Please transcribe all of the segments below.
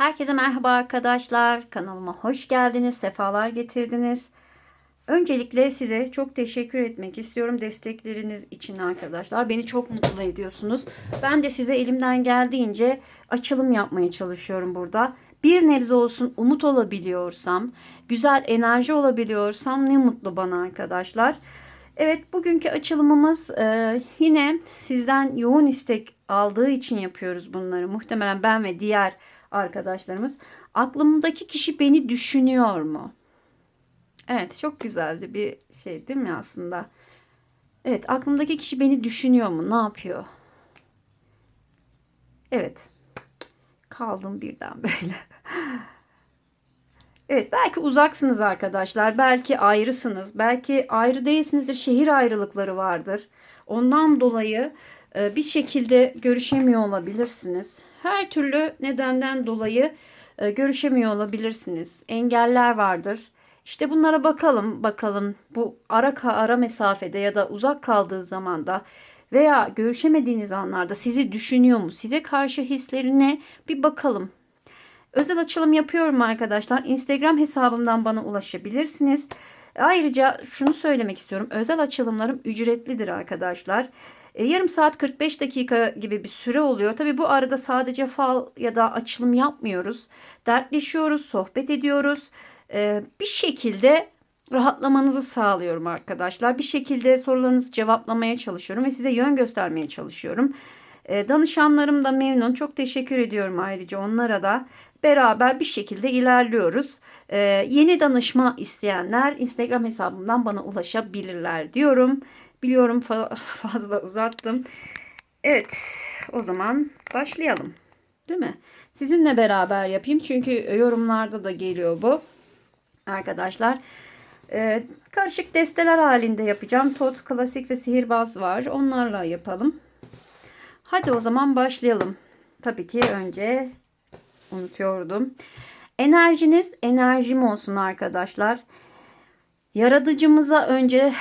Herkese merhaba arkadaşlar. Kanalıma hoş geldiniz. Sefalar getirdiniz. Öncelikle size çok teşekkür etmek istiyorum destekleriniz için arkadaşlar. Beni çok mutlu ediyorsunuz. Ben de size elimden geldiğince açılım yapmaya çalışıyorum burada. Bir nebze olsun umut olabiliyorsam, güzel enerji olabiliyorsam ne mutlu bana arkadaşlar. Evet bugünkü açılımımız e, yine sizden yoğun istek aldığı için yapıyoruz bunları. Muhtemelen ben ve diğer arkadaşlarımız. Aklımdaki kişi beni düşünüyor mu? Evet çok güzeldi bir şey değil mi aslında? Evet aklımdaki kişi beni düşünüyor mu? Ne yapıyor? Evet. Kaldım birden böyle. Evet belki uzaksınız arkadaşlar. Belki ayrısınız. Belki ayrı değilsinizdir. Şehir ayrılıkları vardır. Ondan dolayı bir şekilde görüşemiyor olabilirsiniz. Her türlü nedenden dolayı e, görüşemiyor olabilirsiniz. Engeller vardır. İşte bunlara bakalım bakalım bu ara ara mesafede ya da uzak kaldığı zamanda veya görüşemediğiniz anlarda sizi düşünüyor mu? Size karşı hislerine bir bakalım. Özel açılım yapıyorum arkadaşlar. Instagram hesabımdan bana ulaşabilirsiniz. Ayrıca şunu söylemek istiyorum. Özel açılımlarım ücretlidir arkadaşlar. E, yarım saat 45 dakika gibi bir süre oluyor. Tabi bu arada sadece fal ya da açılım yapmıyoruz. Dertleşiyoruz, sohbet ediyoruz. E, bir şekilde rahatlamanızı sağlıyorum arkadaşlar. Bir şekilde sorularınızı cevaplamaya çalışıyorum ve size yön göstermeye çalışıyorum. E, danışanlarım da memnun. Çok teşekkür ediyorum ayrıca onlara da. Beraber bir şekilde ilerliyoruz. E, yeni danışma isteyenler Instagram hesabımdan bana ulaşabilirler diyorum. Biliyorum fazla uzattım. Evet o zaman başlayalım. Değil mi? Sizinle beraber yapayım çünkü yorumlarda da geliyor bu. Arkadaşlar ee, karışık desteler halinde yapacağım. Tot, klasik ve sihirbaz var. Onlarla yapalım. Hadi o zaman başlayalım. Tabii ki önce unutuyordum. Enerjiniz enerjim olsun arkadaşlar. Yaratıcımıza önce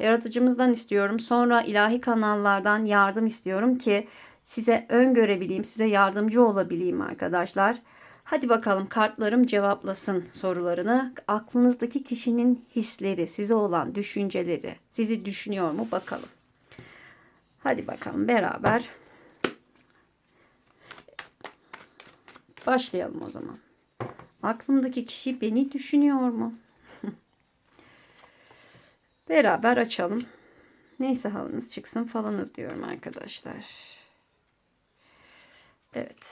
yaratıcımızdan istiyorum. Sonra ilahi kanallardan yardım istiyorum ki size öngörebileyim, size yardımcı olabileyim arkadaşlar. Hadi bakalım kartlarım cevaplasın sorularını. Aklınızdaki kişinin hisleri, size olan düşünceleri, sizi düşünüyor mu bakalım. Hadi bakalım beraber başlayalım o zaman. Aklımdaki kişi beni düşünüyor mu? Beraber açalım. Neyse halınız çıksın falanız diyorum arkadaşlar. Evet.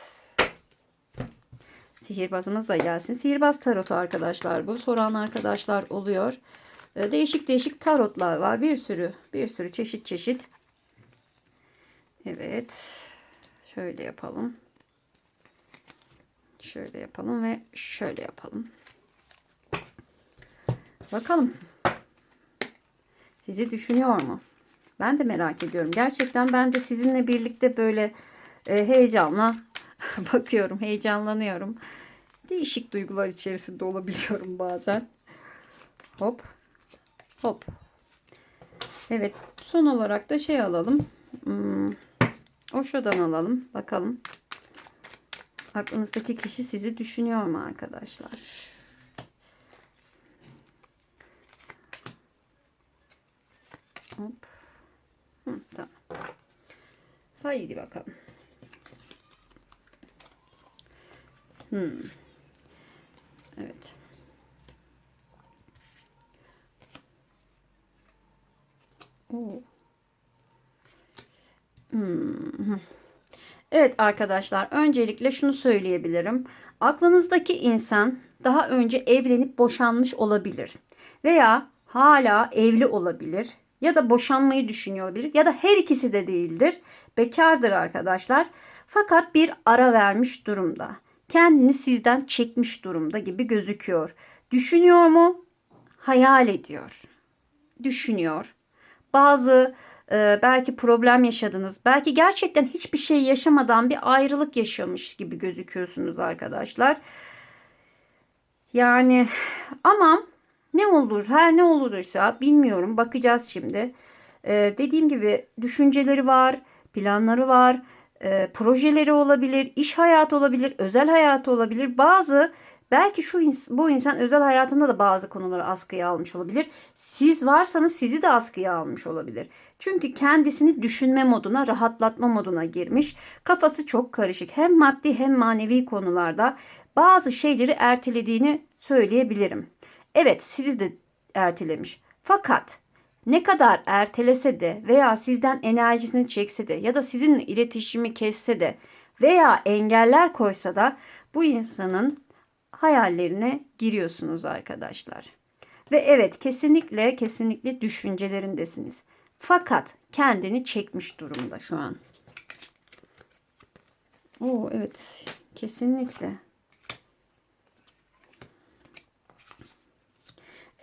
Sihirbazımız da gelsin. Sihirbaz tarotu arkadaşlar bu. Soran arkadaşlar oluyor. Ee, değişik değişik tarotlar var. Bir sürü bir sürü çeşit çeşit. Evet. Şöyle yapalım. Şöyle yapalım ve şöyle yapalım. Bakalım. Sizi düşünüyor mu? Ben de merak ediyorum. Gerçekten ben de sizinle birlikte böyle e, heyecanla bakıyorum, heyecanlanıyorum. Değişik duygular içerisinde olabiliyorum bazen. Hop. Hop. Evet. Son olarak da şey alalım. Hmm, Osho'dan alalım. Bakalım. Aklınızdaki kişi sizi düşünüyor mu arkadaşlar? Hop. Hı, tamam. Haydi bakalım. Hmm. Evet. Oo. Hmm. Evet arkadaşlar öncelikle şunu söyleyebilirim. Aklınızdaki insan daha önce evlenip boşanmış olabilir. Veya hala evli olabilir. Ya da boşanmayı düşünüyor olabilir. Ya da her ikisi de değildir. Bekardır arkadaşlar. Fakat bir ara vermiş durumda kendini sizden çekmiş durumda gibi gözüküyor. Düşünüyor mu? Hayal ediyor. Düşünüyor. Bazı e, belki problem yaşadınız. Belki gerçekten hiçbir şey yaşamadan bir ayrılık yaşamış gibi gözüküyorsunuz arkadaşlar. Yani ama ne olur her ne olursa bilmiyorum bakacağız şimdi. E, dediğim gibi düşünceleri var, planları var e, projeleri olabilir, iş hayatı olabilir, özel hayatı olabilir. Bazı belki şu bu insan özel hayatında da bazı konuları askıya almış olabilir. Siz varsanız sizi de askıya almış olabilir. Çünkü kendisini düşünme moduna, rahatlatma moduna girmiş. Kafası çok karışık. Hem maddi hem manevi konularda bazı şeyleri ertelediğini söyleyebilirim. Evet, sizi de ertelemiş. Fakat ne kadar ertelese de veya sizden enerjisini çekse de ya da sizinle iletişimi kesse de veya engeller koysa da bu insanın hayallerine giriyorsunuz arkadaşlar. Ve evet kesinlikle kesinlikle düşüncelerindesiniz. Fakat kendini çekmiş durumda şu an. Oo evet kesinlikle.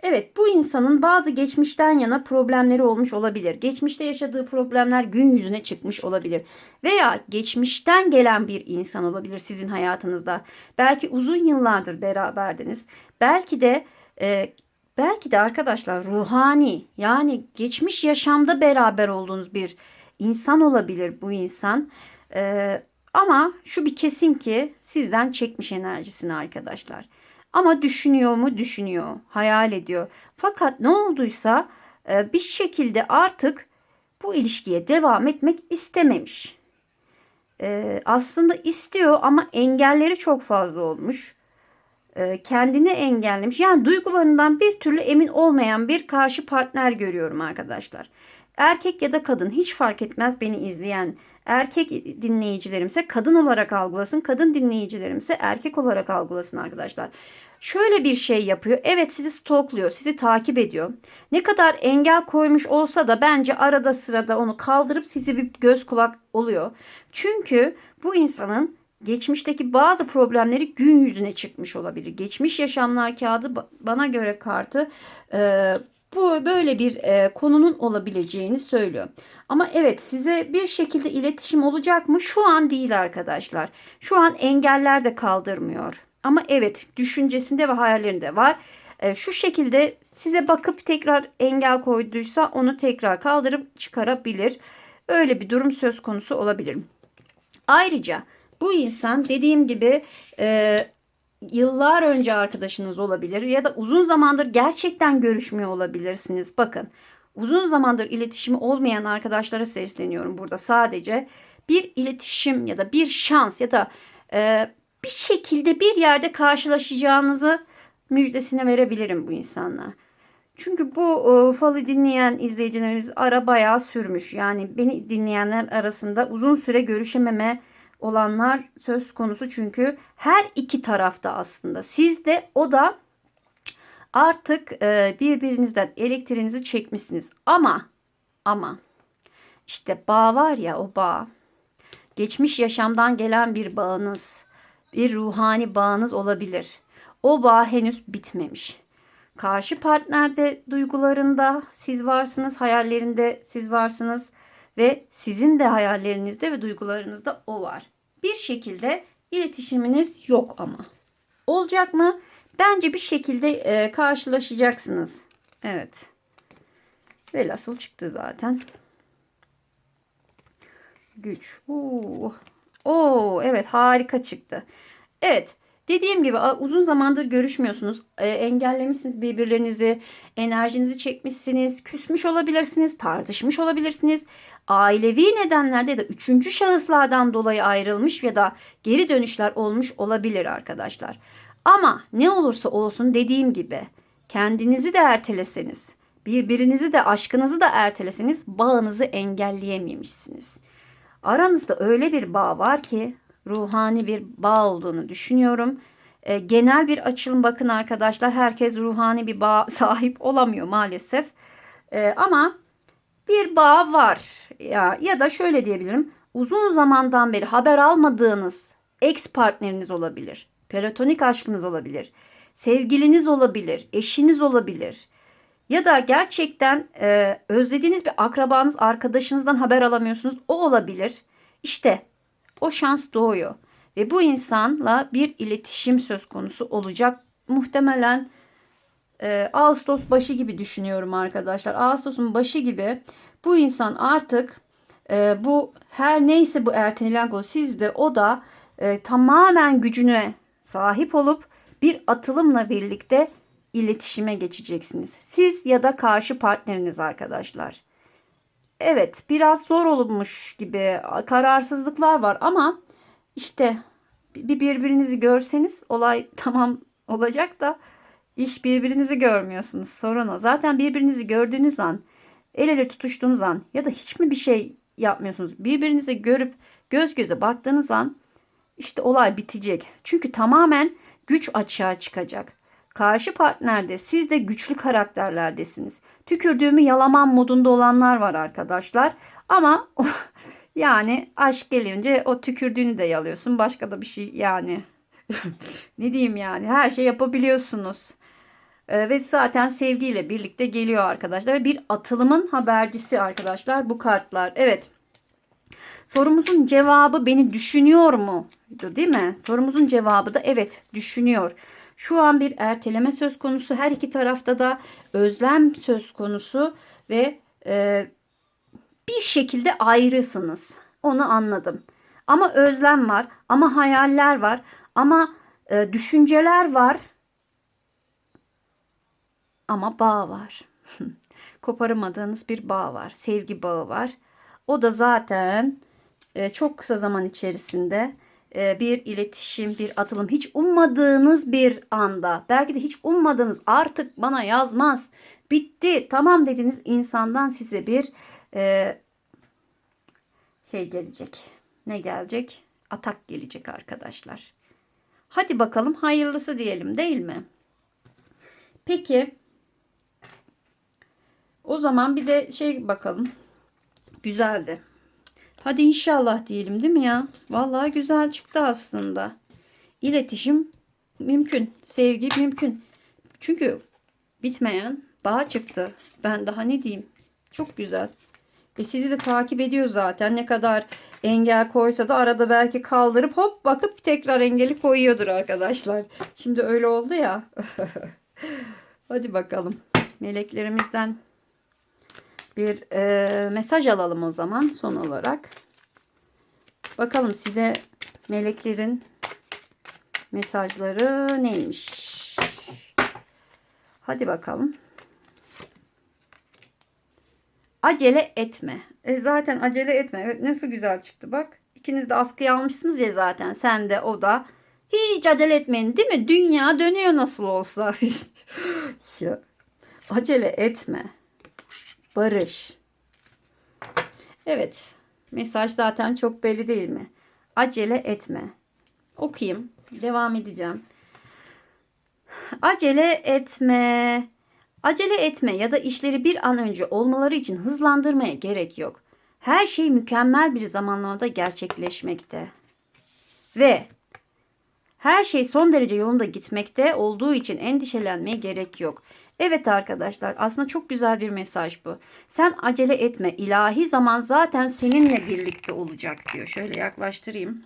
Evet bu insanın bazı geçmişten yana problemleri olmuş olabilir. Geçmişte yaşadığı problemler gün yüzüne çıkmış olabilir. Veya geçmişten gelen bir insan olabilir sizin hayatınızda. Belki uzun yıllardır beraberdiniz. Belki de e, belki de arkadaşlar ruhani yani geçmiş yaşamda beraber olduğunuz bir insan olabilir bu insan. E, ama şu bir kesin ki sizden çekmiş enerjisini arkadaşlar. Ama düşünüyor mu? Düşünüyor. Hayal ediyor. Fakat ne olduysa e, bir şekilde artık bu ilişkiye devam etmek istememiş. E, aslında istiyor ama engelleri çok fazla olmuş. E, kendini engellemiş. Yani duygularından bir türlü emin olmayan bir karşı partner görüyorum arkadaşlar. Erkek ya da kadın hiç fark etmez beni izleyen erkek dinleyicilerimse kadın olarak algılasın, kadın dinleyicilerimse erkek olarak algılasın arkadaşlar. Şöyle bir şey yapıyor. Evet sizi stalkluyor, sizi takip ediyor. Ne kadar engel koymuş olsa da bence arada sırada onu kaldırıp sizi bir göz kulak oluyor. Çünkü bu insanın geçmişteki bazı problemleri gün yüzüne çıkmış olabilir. Geçmiş yaşamlar kağıdı bana göre kartı e, bu böyle bir e, konunun olabileceğini söylüyor. Ama evet size bir şekilde iletişim olacak mı? Şu an değil arkadaşlar. Şu an engeller de kaldırmıyor. Ama evet düşüncesinde ve hayallerinde var. E, şu şekilde size bakıp tekrar engel koyduysa onu tekrar kaldırıp çıkarabilir. Öyle bir durum söz konusu olabilir. Ayrıca bu insan dediğim gibi e, yıllar önce arkadaşınız olabilir ya da uzun zamandır gerçekten görüşmüyor olabilirsiniz. Bakın uzun zamandır iletişimi olmayan arkadaşlara sesleniyorum burada sadece bir iletişim ya da bir şans ya da e, bir şekilde bir yerde karşılaşacağınızı müjdesine verebilirim bu insanla. Çünkü bu e, falı dinleyen izleyicilerimiz ara bayağı sürmüş. Yani beni dinleyenler arasında uzun süre görüşememe olanlar söz konusu çünkü her iki tarafta aslında siz de o da artık e, birbirinizden elektriğinizi çekmişsiniz ama ama işte bağ var ya o bağ geçmiş yaşamdan gelen bir bağınız bir ruhani bağınız olabilir. O bağ henüz bitmemiş. Karşı partnerde duygularında siz varsınız, hayallerinde siz varsınız ve sizin de hayallerinizde ve duygularınızda o var. Bir şekilde iletişiminiz yok ama. Olacak mı? Bence bir şekilde e, karşılaşacaksınız. Evet. Velhasıl çıktı zaten. Güç. Oo. Oo, evet harika çıktı. Evet. Dediğim gibi uzun zamandır görüşmüyorsunuz. E, engellemişsiniz birbirlerinizi. Enerjinizi çekmişsiniz. Küsmüş olabilirsiniz. Tartışmış olabilirsiniz. Ailevi nedenlerde ya da üçüncü şahıslardan dolayı ayrılmış ya da geri dönüşler olmuş olabilir arkadaşlar. Ama ne olursa olsun dediğim gibi kendinizi de erteleseniz, birbirinizi de aşkınızı da erteleseniz bağınızı engelleyememişsiniz. Aranızda öyle bir bağ var ki ruhani bir bağ olduğunu düşünüyorum. E, genel bir açılım bakın arkadaşlar. Herkes ruhani bir bağ sahip olamıyor maalesef. E, ama bir bağ var. Ya ya da şöyle diyebilirim. Uzun zamandan beri haber almadığınız ex partneriniz olabilir. Platonik aşkınız olabilir. Sevgiliniz olabilir, eşiniz olabilir. Ya da gerçekten e, özlediğiniz bir akrabanız, arkadaşınızdan haber alamıyorsunuz. O olabilir. İşte o şans doğuyor. Ve bu insanla bir iletişim söz konusu olacak. Muhtemelen e, Ağustos başı gibi düşünüyorum arkadaşlar. Ağustos'un başı gibi bu insan artık e, bu her neyse bu ertelenen konu sizde o da e, tamamen gücüne sahip olup bir atılımla birlikte iletişime geçeceksiniz. Siz ya da karşı partneriniz arkadaşlar. Evet biraz zor olmuş gibi kararsızlıklar var ama işte bir birbirinizi görseniz olay tamam olacak da iş birbirinizi görmüyorsunuz sorun o. Zaten birbirinizi gördüğünüz an el ele tutuştuğunuz an ya da hiç mi bir şey yapmıyorsunuz birbirinizi görüp göz göze baktığınız an işte olay bitecek. Çünkü tamamen güç açığa çıkacak. Karşı partnerde siz de güçlü karakterlerdesiniz. Tükürdüğümü yalamam modunda olanlar var arkadaşlar. Ama yani aşk gelince o tükürdüğünü de yalıyorsun. Başka da bir şey yani. ne diyeyim yani her şey yapabiliyorsunuz. Ee, ve zaten sevgiyle birlikte geliyor arkadaşlar. Bir atılımın habercisi arkadaşlar bu kartlar. Evet. Sorumuzun cevabı beni düşünüyor mu? Değil mi? Sorumuzun cevabı da evet düşünüyor. Şu an bir erteleme söz konusu. Her iki tarafta da özlem söz konusu ve e, bir şekilde ayrısınız. Onu anladım. Ama özlem var, ama hayaller var, ama e, düşünceler var. Ama bağ var. Koparamadığınız bir bağ var. Sevgi bağı var. O da zaten e, çok kısa zaman içerisinde bir iletişim, bir atılım hiç ummadığınız bir anda belki de hiç ummadığınız artık bana yazmaz bitti tamam dediğiniz insandan size bir e, şey gelecek. Ne gelecek? Atak gelecek arkadaşlar. Hadi bakalım hayırlısı diyelim değil mi? Peki o zaman bir de şey bakalım. Güzeldi. Hadi inşallah diyelim değil mi ya? Vallahi güzel çıktı aslında. İletişim mümkün. Sevgi mümkün. Çünkü bitmeyen bağ çıktı. Ben daha ne diyeyim? Çok güzel. E sizi de takip ediyor zaten. Ne kadar engel koysa da arada belki kaldırıp hop bakıp tekrar engeli koyuyordur arkadaşlar. Şimdi öyle oldu ya. Hadi bakalım. Meleklerimizden bir e, mesaj alalım o zaman son olarak. Bakalım size meleklerin mesajları neymiş? Hadi bakalım. Acele etme. E zaten acele etme. Evet nasıl güzel çıktı bak. İkiniz de askıya almışsınız ya zaten. Sen de o da. Hiç acele etmeyin değil mi? Dünya dönüyor nasıl olsa. acele etme. Barış. Evet. Mesaj zaten çok belli değil mi? Acele etme. Okuyayım. Devam edeceğim. Acele etme. Acele etme ya da işleri bir an önce olmaları için hızlandırmaya gerek yok. Her şey mükemmel bir zamanlamada gerçekleşmekte. Ve her şey son derece yolunda gitmekte olduğu için endişelenmeye gerek yok. Evet arkadaşlar aslında çok güzel bir mesaj bu. Sen acele etme. İlahi zaman zaten seninle birlikte olacak diyor. Şöyle yaklaştırayım.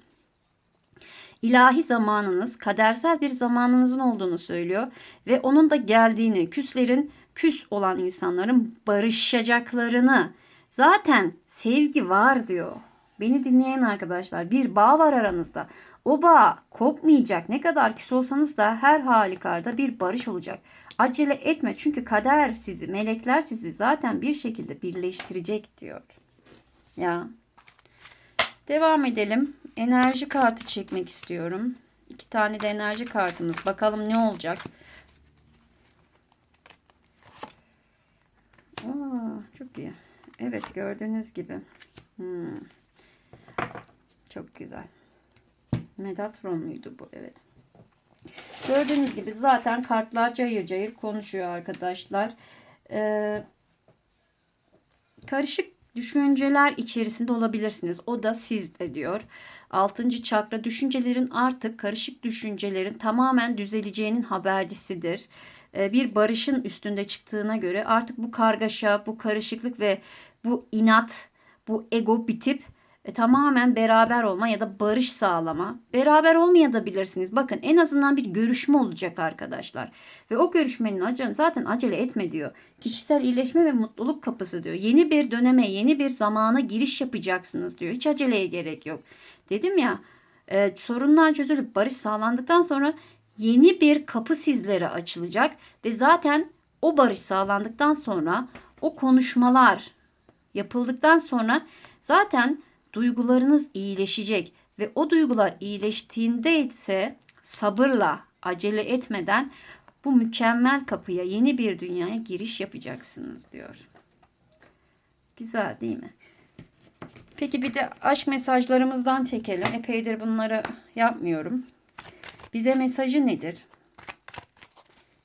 İlahi zamanınız kadersel bir zamanınızın olduğunu söylüyor ve onun da geldiğini, küslerin küs olan insanların barışacaklarını zaten sevgi var diyor. Beni dinleyen arkadaşlar bir bağ var aranızda. O bağ kopmayacak. Ne kadar küs olsanız da her halükarda bir barış olacak. Acele etme çünkü kader sizi, melekler sizi zaten bir şekilde birleştirecek diyor. Ya. Devam edelim. Enerji kartı çekmek istiyorum. İki tane de enerji kartımız. Bakalım ne olacak. Aa, çok iyi. Evet gördüğünüz gibi. Hmm. Çok güzel. Metatron muydu bu? Evet. Gördüğünüz gibi zaten kartlar cayır cayır konuşuyor arkadaşlar. Ee, karışık düşünceler içerisinde olabilirsiniz. O da sizde diyor. Altıncı çakra düşüncelerin artık karışık düşüncelerin tamamen düzeleceğinin habercisidir. Ee, bir barışın üstünde çıktığına göre artık bu kargaşa, bu karışıklık ve bu inat, bu ego bitip e, tamamen beraber olma ya da barış sağlama. Beraber olmayabilirsiniz. Bakın en azından bir görüşme olacak arkadaşlar. Ve o görüşmenin acele, zaten acele etme diyor. Kişisel iyileşme ve mutluluk kapısı diyor. Yeni bir döneme, yeni bir zamana giriş yapacaksınız diyor. Hiç aceleye gerek yok. Dedim ya e, sorunlar çözülüp barış sağlandıktan sonra yeni bir kapı sizlere açılacak. Ve zaten o barış sağlandıktan sonra o konuşmalar yapıldıktan sonra zaten duygularınız iyileşecek ve o duygular iyileştiğinde ise sabırla, acele etmeden bu mükemmel kapıya, yeni bir dünyaya giriş yapacaksınız diyor. Güzel değil mi? Peki bir de aşk mesajlarımızdan çekelim. Epeydir bunları yapmıyorum. Bize mesajı nedir?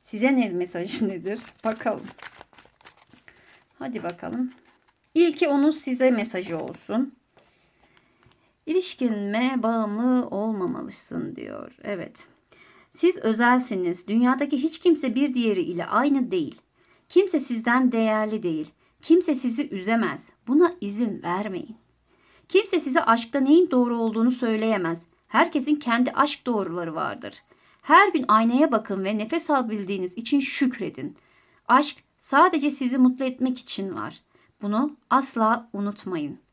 Size ne mesajı nedir? Bakalım. Hadi bakalım. İlki onun size mesajı olsun. İlişkinme bağımlı olmamalısın diyor. Evet. Siz özelsiniz. Dünyadaki hiç kimse bir diğeri ile aynı değil. Kimse sizden değerli değil. Kimse sizi üzemez. Buna izin vermeyin. Kimse size aşkta neyin doğru olduğunu söyleyemez. Herkesin kendi aşk doğruları vardır. Her gün aynaya bakın ve nefes alabildiğiniz için şükredin. Aşk sadece sizi mutlu etmek için var. Bunu asla unutmayın.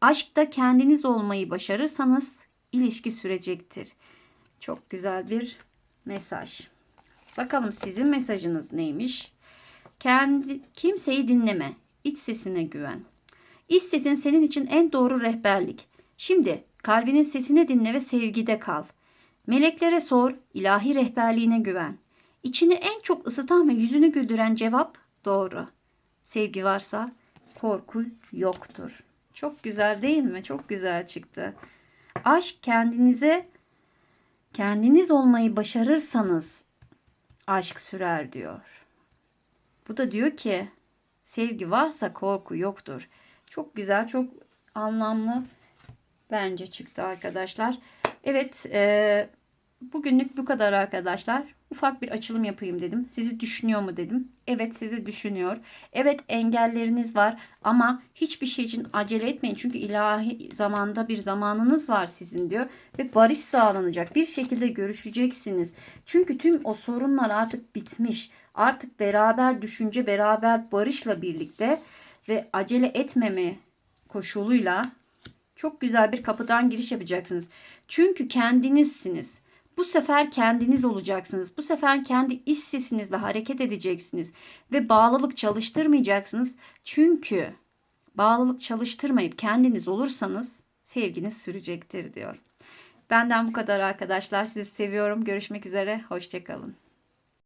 Aşkta kendiniz olmayı başarırsanız ilişki sürecektir. Çok güzel bir mesaj. Bakalım sizin mesajınız neymiş? Kendi kimseyi dinleme. İç sesine güven. İç sesin senin için en doğru rehberlik. Şimdi kalbinin sesini dinle ve sevgide kal. Meleklere sor, ilahi rehberliğine güven. İçini en çok ısıtan ve yüzünü güldüren cevap doğru. Sevgi varsa korku yoktur. Çok güzel değil mi? Çok güzel çıktı. Aşk kendinize kendiniz olmayı başarırsanız aşk sürer diyor. Bu da diyor ki sevgi varsa korku yoktur. Çok güzel, çok anlamlı bence çıktı arkadaşlar. Evet, e, bugünlük bu kadar arkadaşlar. Ufak bir açılım yapayım dedim. Sizi düşünüyor mu dedim. Evet sizi düşünüyor. Evet engelleriniz var ama hiçbir şey için acele etmeyin. Çünkü ilahi zamanda bir zamanınız var sizin diyor. Ve barış sağlanacak. Bir şekilde görüşeceksiniz. Çünkü tüm o sorunlar artık bitmiş. Artık beraber düşünce, beraber barışla birlikte ve acele etmeme koşuluyla çok güzel bir kapıdan giriş yapacaksınız. Çünkü kendinizsiniz. Bu sefer kendiniz olacaksınız. Bu sefer kendi iç sesinizle hareket edeceksiniz ve bağlılık çalıştırmayacaksınız. Çünkü bağlılık çalıştırmayıp kendiniz olursanız sevginiz sürecektir diyor. Benden bu kadar arkadaşlar. Sizi seviyorum. Görüşmek üzere. Hoşçakalın.